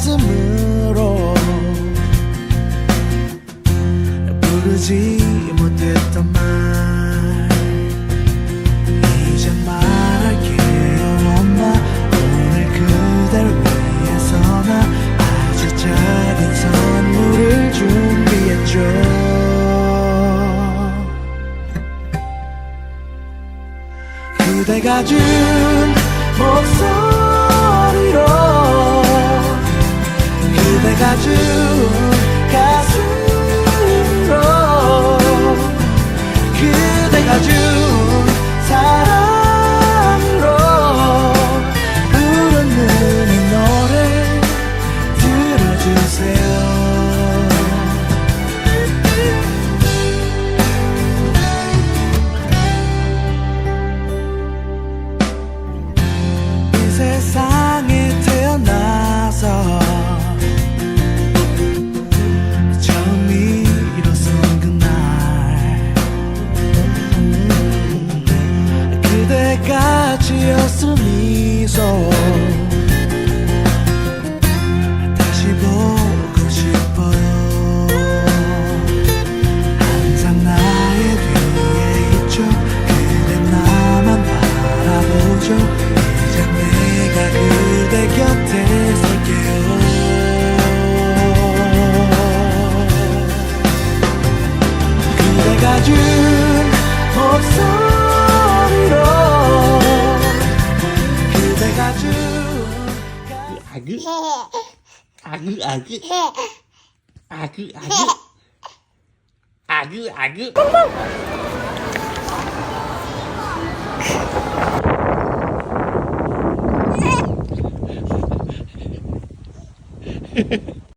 가슴으로 부르지 못했던 말. 이제 말할게요 엄마. 오늘 그댈 위해서 나 아주 작은 선물을 준비했죠. 그대가 준 목소리 그대가 준 사랑 지었을 미소. 다시 보고 싶어요. 항상 나의 뒤에 있죠. 그대 나만 바라보죠. 이제 내가 그대 곁에 설게요. 그대가 준 목소리 agı agı agı agı agı agı agı Hehehe